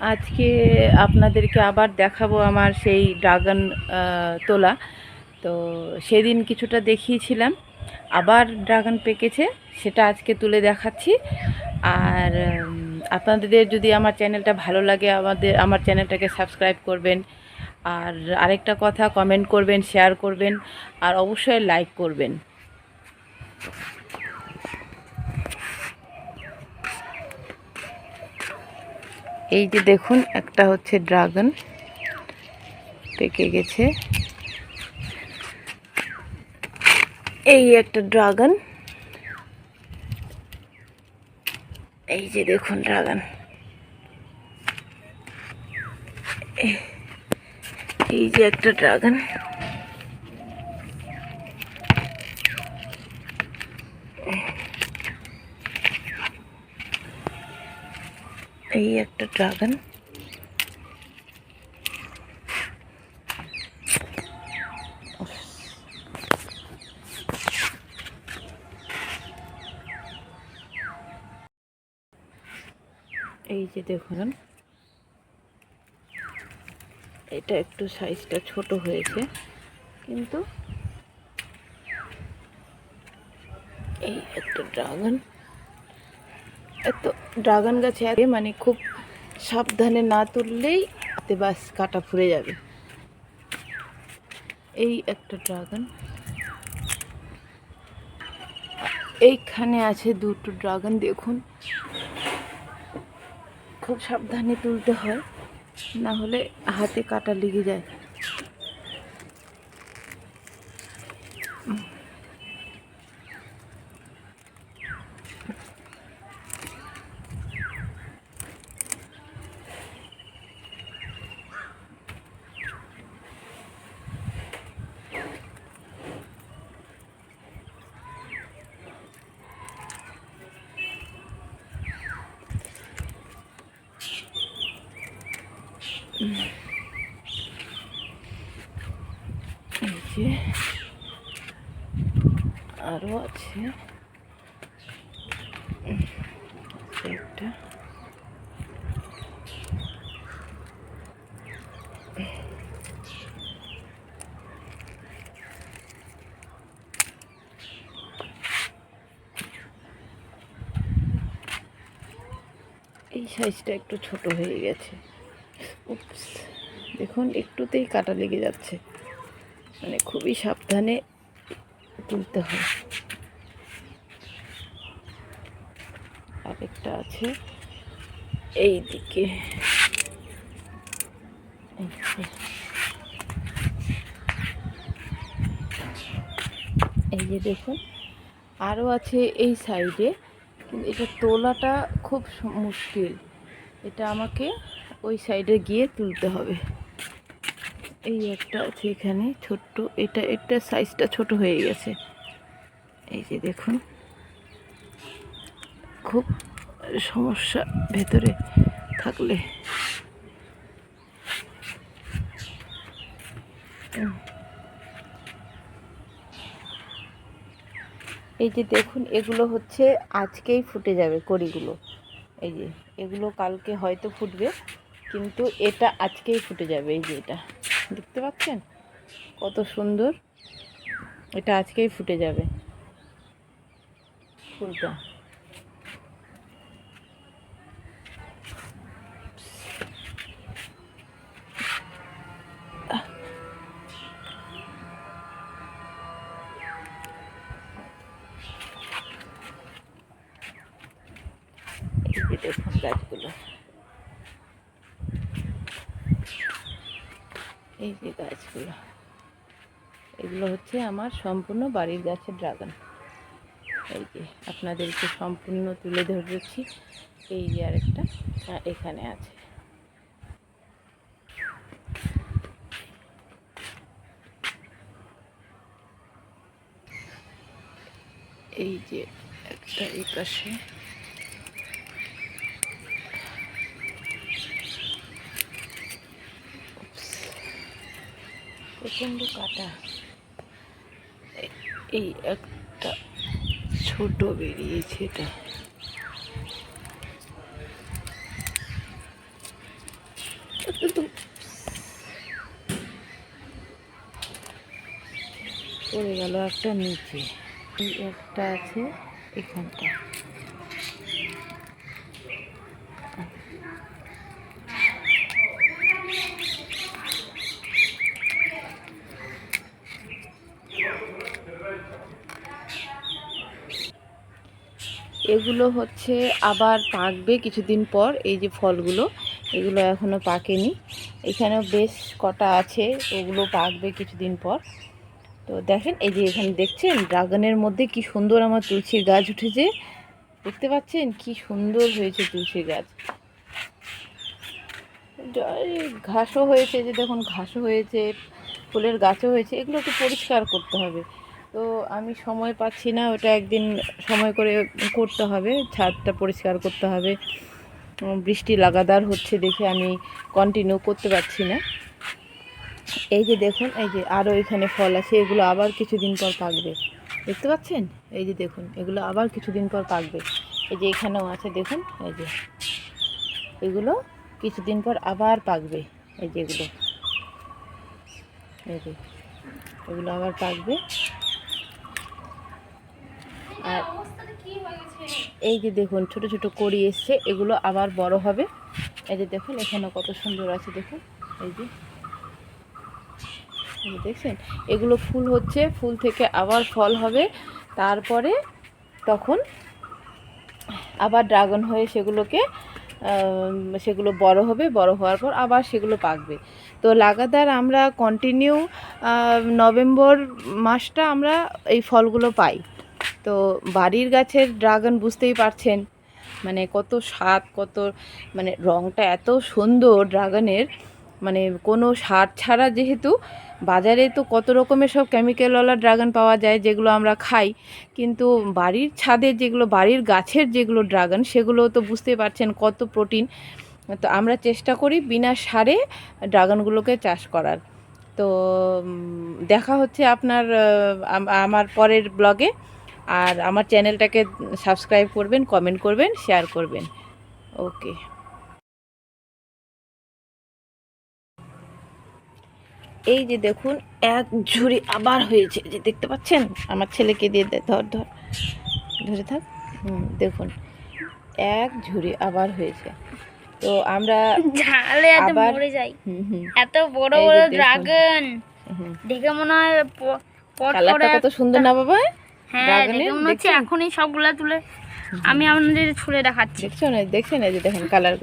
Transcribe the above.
আজকে আপনাদেরকে আবার দেখাবো আমার সেই ড্রাগন তোলা। তো সেদিন কিছুটা দেখিয়েছিলাম, আবার ড্রাগন পেকেছে, সেটা আজকে তুলে দেখাচ্ছি। আর আপনাদের যদি আমার চ্যানেলটা ভালো লাগে, আমাদের, আমার চ্যানেলটাকে সাবস্ক্রাইব করবেন। আর আরেকটা কথা, কমেন্ট করবেন, শেয়ার করবেন, আর অবশ্যই লাইক করবেন। এই যে দেখুন, একটা হচ্ছে ড্রাগন পেকে গেছে। এই একটা ড্রাগন। এই যে দেখুন ড্রাগন। এই যে একটা ড্রাগন। এই একটা ড্রাগন এই যে দেখুন, এটা একটু সাইজটা ছোট হয়েছে, কিন্তু এই একটা ড্রাগন এত ড্রাগন গাছে মানে খুব সাবধানে না তুললেই এতে বাস কাটা ফুরে যাবে। এই একটা ড্রাগন। এইখানে আছে দুটো ড্রাগন, দেখুন। খুব সাবধানে তুলতে হয়, না হলে হাতে কাটা লেগে যায়। এই যে আরও আছে। একটা এই সাইজটা একটু ছোট হয়ে গেছে। দেখুন, একটুতেই কাটা লেগে যাচ্ছে। মানে খুবই সাবধানে তুলতে হয়। আরেকটা আছে, এই দিকে। এই যে। দেখুন আরও আছে এই সাইডে, কিন্তু এটা তোলাটা খুব মুশকিল। এটা আমাকে ওই সাইডে গিয়ে তুলতে হবে। এই একটা আছে এখানে ছোট্ট, এটা এটা সাইজটা ছোট হয়ে গেছে। এই যে দেখুন, খুব সমস্যা ভেতরে থাকলে। এই যে দেখুন, এগুলো হচ্ছে আজকেই ফুটে যাবে কড়িগুলো। এই যে, এগুলো কালকে হয়তো ফুটবে। কিন্তু এটা আজকেই ফুটে যাবে এই যে এটা। দেখতে পাচ্ছেন? কত সুন্দর। এটা আজকেই ফুটে যাবে। ফুলটা। এই যে গাছগুলো। এগুলো হচ্ছে আমার সম্পূর্ণ বাড়ির গাছের ড্রাগন এই যে আপনাদেরকে সম্পূর্ণ তুলে ধরেছি। এই যে আরেকটা এখানে আছে। এই যে একটা এই পাশে প্রচণ্ড কাটা। এই একটা ছোট বেরিয়েছে এটা। পড়ে গেল একটা নিচে। এই একটা আছে এখানটা। এগুলো হচ্ছে আবার পাকবে কিছুদিন পর, এই যে ফলগুলো, এগুলো এখনও পাকেনি। এখানেও বেশ কটা আছে, ওগুলো পাকবে কিছুদিন পর। তো দেখেন, এই যে এখানে দেখছেন, ড্রাগনের মধ্যে কি সুন্দর আমার তুলসীর গাছ উঠেছে। দেখতে পাচ্ছেন? কি সুন্দর হয়েছে তুলসী গাছ। ঘাসও হয়েছে যে দেখুন, ঘাসও হয়েছে, ফুলের গাছও হয়েছে এগুলো একটু পরিষ্কার করতে হবে। তো আমি সময় পাচ্ছি না, ওটা একদিন সময় করে করতে হবে, ছাদটা পরিষ্কার করতে হবে। বৃষ্টি লাগাতার হচ্ছে দেখে আমি কন্টিনিউ করতে পারছি না। এই যে দেখুন, এই যে আরও এখানে ফল আছে, এগুলো আবার কিছুদিন পর পাকবে। দেখতে পাচ্ছেন? এই যে দেখুন, এগুলো আবার কিছুদিন পর পাকবে। এই যে এখানেও আছে, দেখুন, এই যে। এগুলো কিছুদিন পর আবার পাকবে, এই যে এগুলো। এই যে, এগুলো আবার পাকবে। আর এই যে দেখুন, ছোট ছোট কড়ি এসছে, এগুলো আবার বড় হবে। এই যে দেখুন এখানে কত সুন্দর আছে, দেখুন। এই যে দেখছেন? এগুলো ফুল হচ্ছে, ফুল থেকে আবার ফল হবে। তারপরে তখন আবার ড্রাগন হয়ে সেগুলোকে সেগুলো বড় হবে, বড় হওয়ার পর আবার সেগুলো পাকবে। তো লাগাতার আমরা কন্টিনিউ নভেম্বর মাসটা আমরা এই ফলগুলো পাই। তো বাড়ির গাছের ড্রাগন বুঝতেই পারছেন মানে কত স্বাদ, কত মানে রঙটা এত সুন্দর ড্রাগনের মানে কোনো সার ছাড়া যেহেতু বাজারে তো কত রকমের সব কেমিক্যালওয়ালা ড্রাগন পাওয়া যায় যেগুলো আমরা খাই, কিন্তু বাড়ির ছাদে যেগুলো, বাড়ির গাছের যেগুলো ড্রাগন সেগুলো তো বুঝতে পারছেন কত প্রোটিন। তো আমরা চেষ্টা করি বিনা সারে ড্রাগনগুলোকে চাষ করার। তো দেখা হচ্ছে আপনার আমার পরের ব্লগে। আর আমার চ্যানেলটাকে সাবস্ক্রাইব করবেন কমেন্ট করবেন শেয়ার করবেন। ওকে। এই যে দেখুন এক ঝুড়ি আবার হয়েছে। যে দেখতে পাচ্ছেন? আমার ছেলেকে দিয়ে দে ধর ধর। ধরে থাক। হুম দেখুন এক ঝুড়ি আবার হয়েছে। তো আমরা ঝালে এত মরে যাই। এত বড় বড় ড্রাগন দেখে মনে হয় পট কত সুন্দর না বাবা? হ্যাঁ মনে হচ্ছে? এখনই সবগুলা তুলে আমি আপনাদের ছুঁড়ে দেখাচ্ছি। দেখছ না দেখছেন এই যে দেখেন কালার